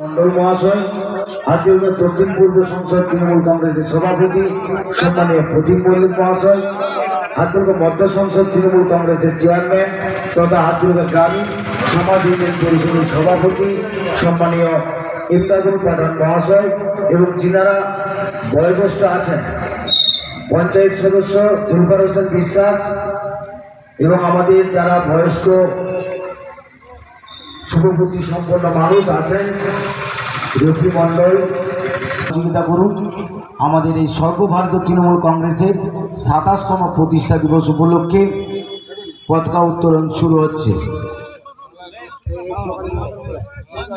মহাশয় হাতিউল্লাহ দক্ষিণ পূর্ব সংসদ তৃণমূল কংগ্রেসের সভাপতি, সম্মানীয় প্রদীপ মল্লিক মহাশয় হাতিউল্লাহ মধ্য সংসদ তৃণমূল কংগ্রেসের চেয়ারম্যান তথা হাতিউল্লাহ গ্রামীণ সমাজ সভাপতি, সম্মানীয় ইফতাদুল পাঠান মহাশয় এবং যিনারা বয়োজ্যেষ্ঠ আছেন, পঞ্চায়েত সদস্য জুলফার বিশ্বাস এবং আমাদের যারা বয়স্ক শুভবুদ্ধি সম্পন্ন মানুষ আছেন মণ্ডল। সহযোগিতা করুন আমাদের এই সর্বভারতীয় তৃণমূল কংগ্রেসের সাতাশতম প্রতিষ্ঠা দিবস উপলক্ষে পতাকা উত্তোলন শুরু হচ্ছে।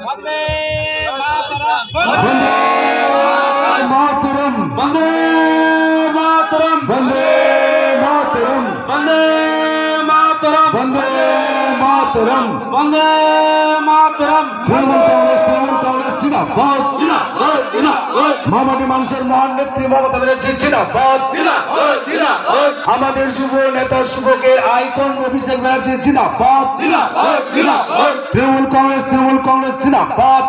বন্দে মাতরম। মাতরম। বন্দে মাতরম। বন্দে মাতরম। কংগ্রেস তৃণমূল কংগ্রেস জিন্দাবাদ মামাটি মানুষের মহান নেত্রী মমতা ব্যানার্জি জিন্দাবাদ। আমাদের যুব নেতা যুবকের আইকন অভিষেক ব্যানার্জি জিন্দাবাদ। তৃণমূল কংগ্রেস তৃণমূল কংগ্রেস জিন্দাবাদ।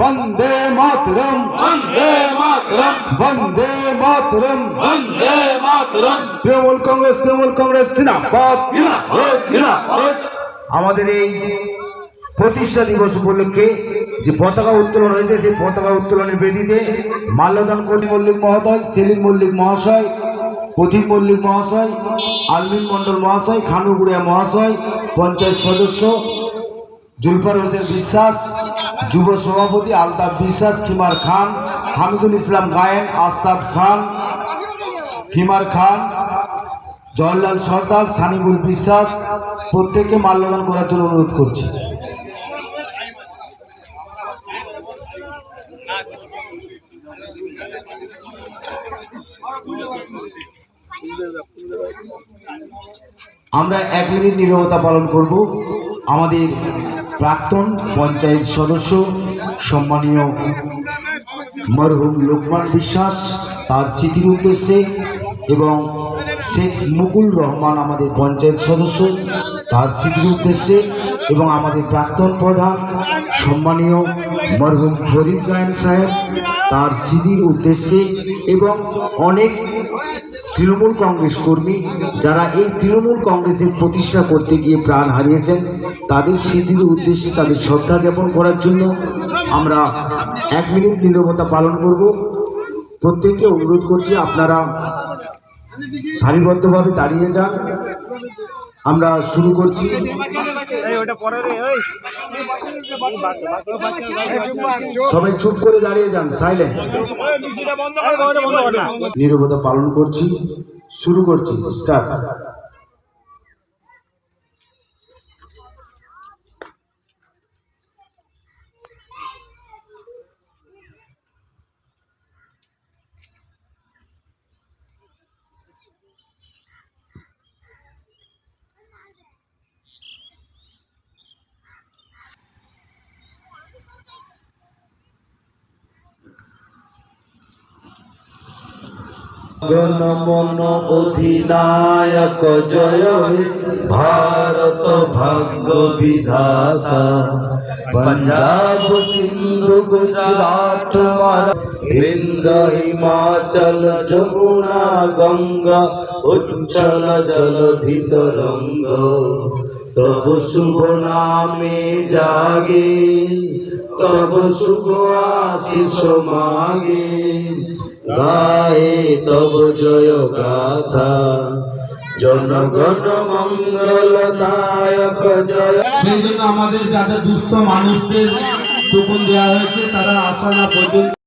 বন্দে মাতরম। বন্দে মাতরম। বন্দে মাতরম। বন্দে মাতরম। তৃণমূল কংগ্রেস তৃণমূল কংগ্রেস জিন্দাবাদ। আমাদের এই প্রতিষ্ঠা দিবস উপলক্ষে যে পতাকা উত্তোলন হয়েছে, সেই পতাকা উত্তোলনের বেদিতে মাল্যদান করি মল্লিক মহোদয়, সেলিম মল্লিক মহাশয় প্রদীপ মল্লিক মহাশয়, আলমিন মণ্ডল মহাশয়, খানুগুড়িয়া মহাশয়, পঞ্চায়েত সদস্য, জুলফার হোসেন বিশ্বাস, যুব সভাপতি আলতাফ বিশ্বাস, খিমার খান, হামিদুল ইসলাম গায়েন, আস্তাব খান, খিমার খান, জওয়াহরলাল সর্দার, সানিবুল বিশ্বাস, প্রত্যেককে মাল্যদান করার জন্য অনুরোধ করছি। আমরা এক মিনিট নীরবতা পালন করব। আমাদের প্রাক্তন পঞ্চায়েত সদস্য, সম্মানীয় মরহুম লোকমান বিশ্বাস, তার স্মৃতির উদ্দেশ্যে এবং শেখ মুকুল রহমান আমাদের পঞ্চায়েত সদস্য, তার স্মৃতির উদ্দেশ্যে এবং আমাদের প্রাক্তন প্রধান, সম্মানীয় মরহুম ফরিদ গায়ন সাহেব তার স্মৃতির উদ্দেশ্যে এবং অনেক তৃণমূল কংগ্রেস কর্মী যারা এই তৃণমূল কংগ্রেসের প্রতিষ্ঠা করতে গিয়ে প্রাণ হারিয়েছেন, তাদের স্মৃতির উদ্দেশ্যে তাদের শ্রদ্ধা জ্ঞাপন করার জন্য আমরা এক মিনিট নীরবতা পালন করব। প্রত্যেককে অনুরোধ করছি আপনারা সারিবদ্ধভাবে দাঁড়িয়ে যান। আমরা শুরু করছি সবাই চুপ করে দাঁড়িয়ে যান সাইলেন্ট নিরবতা পালন করছি শুরু করছি স্টার্ট গণমন অধিনায়ক জয় ভারত ভাগ্য বিধাতা। পঞ্জাব সিন্ধু গুজরাট বৃন্দ হিমাচল যমুনা গঙ্গা। উচ্ছল জলধি তরঙ্গ তবু শুভ নামে জাগে। তবু শুভ আশিস মাগে। গায়ে তব জয় গাথা। জনগণ মঙ্গল দায়ক জয়। সেই জন্য আমাদের যাদের দুস্থ মানুষদের টুকুন দেওয়া হয়েছে, তারা আসা না পর্যন্ত